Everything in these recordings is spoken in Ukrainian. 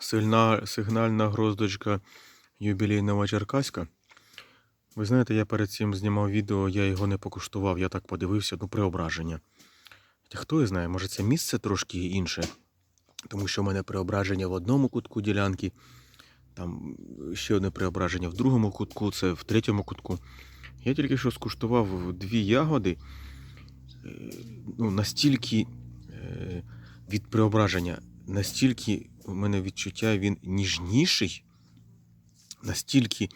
Сильна, сигнальна гроздочка юбілейного Черкаська. Ви знаєте, я перед цим знімав відео, я його не покуштував, я так подивився, ну, преображення. Хто його знає, може це місце трошки інше, тому що в мене преображення в одному кутку ділянки, там ще одне преображення в другому кутку, це в третьому кутку. Я тільки що скуштував дві ягоди, е, ну, настільки е, від преображення, настільки у мене відчуття він ніжніший, настільки,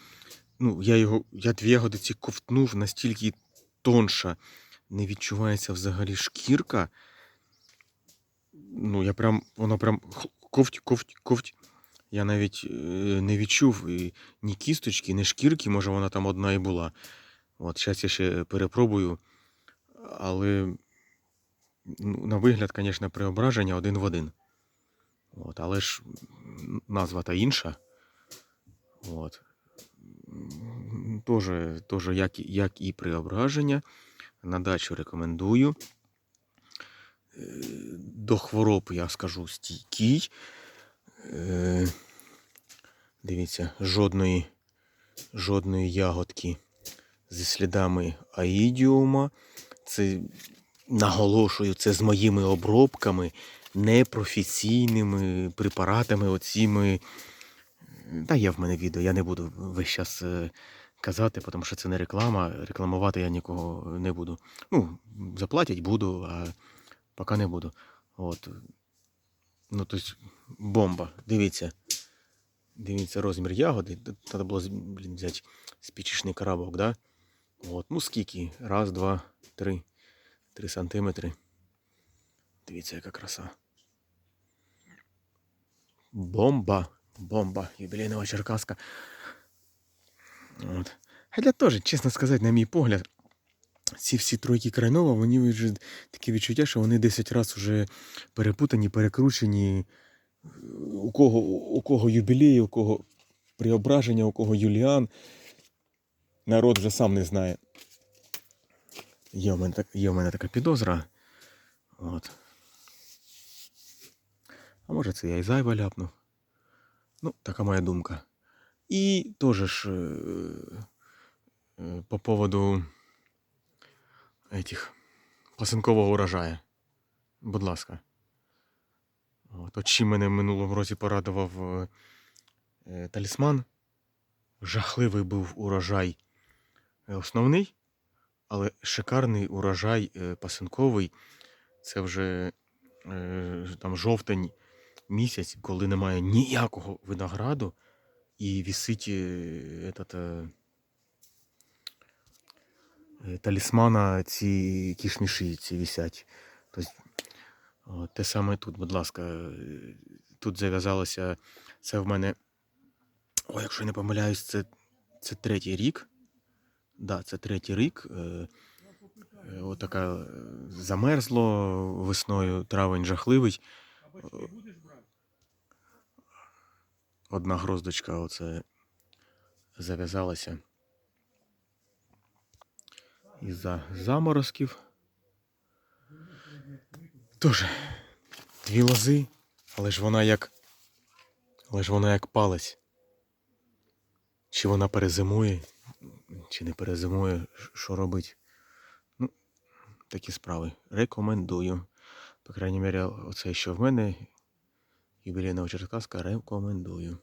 ну, я його, я дві ягоди ці ковтнув, настільки тонша, не відчувається взагалі шкірка. Ну, я прям, воно прям ковть, ковть, ковть. Я навіть е, не відчув ні кісточки, ні шкірки, може вона там одна і була. От, зараз я ще перепробую. Але ну, на вигляд, звісно, преображення один в один. От, але ж назва та інша. От. Тоже, тоже як, як і преображення. На дачу рекомендую. Е, До хвороб, я скажу, стійкий. Е, Дивіться, жодної, жодної ягодки зі слідами аїдіума. Це наголошую, це з моїми обробками, непрофесійними препаратами, оціми. Та є в мене відео, я не буду весь час е, казати, тому що це не реклама. Рекламувати я нікого не буду. Ну, заплатять буду, а поки не буду. От. Ну, тобто, бомба. Дивіться. Дивіться розмір ягоди. Треба було блін, взяти спічечний коробок, да? От, ну скільки? Раз, два, три. Три сантиметри. Дивіться, яка краса. Бомба. Бомба. Юбілейного Черкаска. От. Хоча теж, чесно сказати, на мій погляд, ці всі тройки крайнова, вони вже таке відчуття, що вони 10 разів вже перепутані, перекручені. У кого, у кого юбілей, у кого преображення, у кого Юліан. Народ вже сам не знає. Є у мене, є у мене така підозра. От. А може це я і зайва ляпну. Ну, така моя думка. І теж ж е, е, по поводу этих пасинкового урожаю. Будь ласка. От, чим мене в минулому році порадував е, е, талісман. Жахливий був урожай е, основний, але шикарний урожай пасинковий. Це вже там жовтень місяць, коли немає ніякого винограду, і вісить е, этот, е, е, талісмана ці кішміші ці вісять. Тобто, о, те саме тут, будь ласка, тут зав'язалося. Це в мене. О, якщо я не помиляюсь, це, це третій рік. Да, це третій рік. Отака замерзло весною, травень жахливий. Одна гроздочка оце зав'язалася із-за заморозків. Тож, дві лози, але ж вона як. Але ж вона як палець. Чи вона перезимує, чи не перезимує, що робить. Ну, такі справи. Рекомендую. По крайній мірі, оце, що в мене, юбілейного Черкаска, рекомендую.